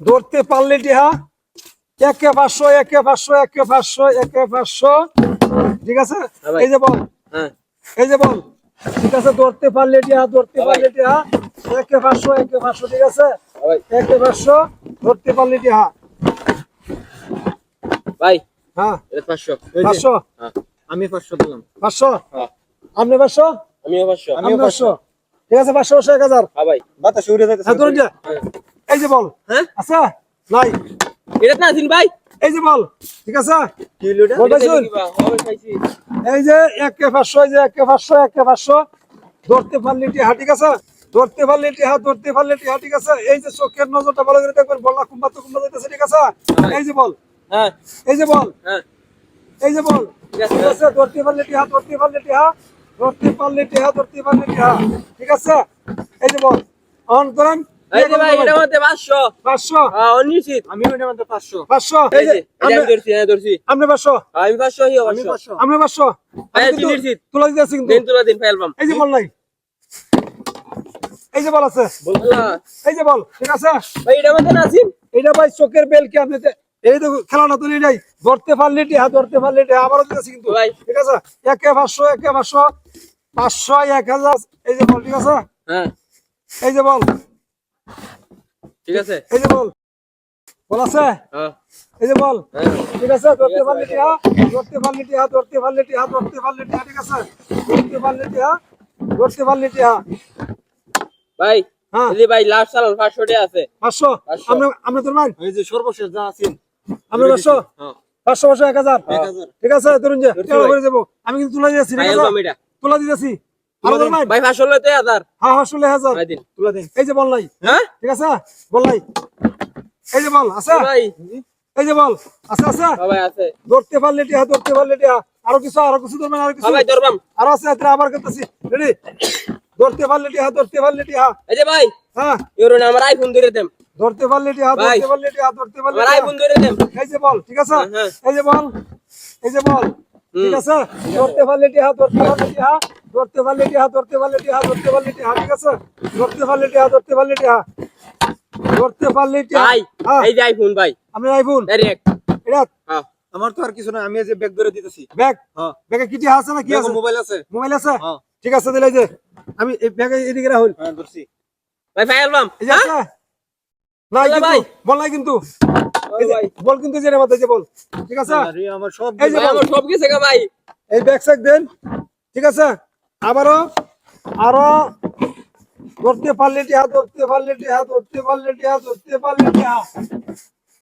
ধরতে পারলে টিহা একে পাঁচশো একে পাঁচশো একে পাঁচশো একে পাঁচশো। ঠিক আছে? এই যে বল। হ্যাঁ। এই যে বল। ঠিক আছে? ধরতে পারলে টিহা ধরতে পারলে টিহা একে পাঁচশো একে পাঁচশো ঠিক আছে? একে পাঁচশো ধরতে পারলে টিহা। ভাই হ্যাঁ। পাঁচশো। পাঁচশো? হ্যাঁ। আমি পাঁচশো দিলাম। পাঁচশো? হ্যাঁ। আপনি পাঁচশো? আমিও পাঁচশো। আমি পাঁচশো। ঠিক আছে? পাঁচশো এক হাজার। হ্যাঁ ভাই। বাতাস উড়ে এই যে বল। হ্যাঁ? আচ্ছা নাই। এটা না দিন ভাই। এই যে বল ঠিক আছে? এই যে একে পাঁচশো এই যে একে পাঁচশো একে পাঁচশো। ধরতে পারলে টিহা ঠিক আছে? ধরতে পারলে টিহা ধরতে পারলে টিহা ঠিক আছে? এই যে চোখের নজরটা ভালো করে দেখবেন বল কুম্বা তো কুম্বা যাইতেছে ঠিক আছে? এই যে বল। হ্যাঁ। এই যে বল। হ্যাঁ। এই যে বল। ঠিক আছে। ঠিক আছে ধরতে পারলে টিহা ধরতে পারলে টিহা ধরতে পারলে টিহা ধরতে পারলে টিহা ঠিক আছে? এই যে বল। অন করেন। এই যে হ্যাঁ হ্যাঁ বল আছে। এই যে বল ঠিক আছে? ভাই এটা মধ্যে না এটা ভাই চোখের বেল কি আপনি এই তো খেলাটা তুলি নাই ধরতে পারলে টিহা ধরতে পারলে টিহা আবারও দিতেছি কিন্তু। ভাই। ঠিক আছে? একে পাঁচশো একে পাঁচশো। পাঁচশো এক হাজার। এই যে বল ঠিক আছে? হ্যাঁ। এই যে বল। ঠিক আছে? এই যে বল। বল আছে? হ্যাঁ। এই যে বল। হ্যাঁ। ঠিক আছে? ধরতে পারলে টিহা ধরতে পারলে টিহা ধরতে পারলে টিহা ধরতে পারলে টিহা ঠিক আছে? ধরতে পারলে টিহা ধরতে পারলে টিহা ভাই হ্যাঁ। ভাই লাস্ট সাল পাঁচশো টাকা আছে। পাঁচশো। আমরা আমরা তোর মান এই যে সর্বশেষ যা আছেন। আমরা পাঁচশো? হ্যাঁ। পাঁচশো পাঁচশো এক হাজার। ঠিক আছে? ধরুন যে করে যাব আমি কিন্তু তুলে দিয়েছি তুলা দিতেছি। ভাই হাজার হ্যাঁ হ্যাঁ হাজার। দিন। তুলা দিন। এই যে বল নাই হ্যাঁ? ঠিক আছে? বল নাই এই যে বল আছে? ভাই। এই যে বল আছে আছে? হ্যাঁ ভাই আছে। ধরতে পারলে টিহা ধরতে পারলে টিহা আরও কিছু আরও কিছু ধরবেন আরও কিছু? ভাই ধরবাম। আরও আছে? আবার করতেছি। রেডি ধরতে পারলে টিহা ধরতে পারলে টিহা এই যে ভাই হ্যাঁ? ইউরো না আমার আইফোন ধরে দেম। ধরতে পারলে টিহা ভাই। ধরতে পারলে টিহা ধরতে পারলে আমার আইফোন ধরে দেম। এই যে বল ঠিক আছে। এই যে বল এই যে বল। ঠিক আছে? ধরতে পারলে টিহা ধরতে পারলে টিহা ধরতে পারলে টিহা ধরতে পারলে টিহা ধরতে পারলে টিহা ঠিক আছে? ধরতে পারলে টিহা ধরতে পারলে টিহা। ধরতে পারলে টিহা। ভাই হ্যাঁ। এই যে আইফোন ভাই। আমি আইফোন ডাইরেক্ট এটা? হ্যাঁ। আমার তো আর কিছু না আমি এই যে ব্যাগ ধরে দিতেছি। ব্যাগ হ্যাঁ। ব্যাগে কি টিহা আছে না কি আছে? মোবাইল আছে। মোবাইল আছে? হ্যাঁ। ঠিক আছে দিলে যে আমি এই ব্যাগে এদিকে রাহুল। হ্যাঁ ধরছি। ভাই ফাইল পাম এই নাই কিন্তু বল নাই কিন্তু। বল কিন্তু যে মাথায় যে বল। ঠিক আছে? আরে আমার সব এই যে আমার সব কিছু গা ভাই। এই ব্যাগ স্যাক দেন। ঠিক আছে? আবারও আরও ধরতে পারলে টিহা ধরতে পারলে টিহা ধরতে পারলে টিহা ধরতে পারলে টিহা।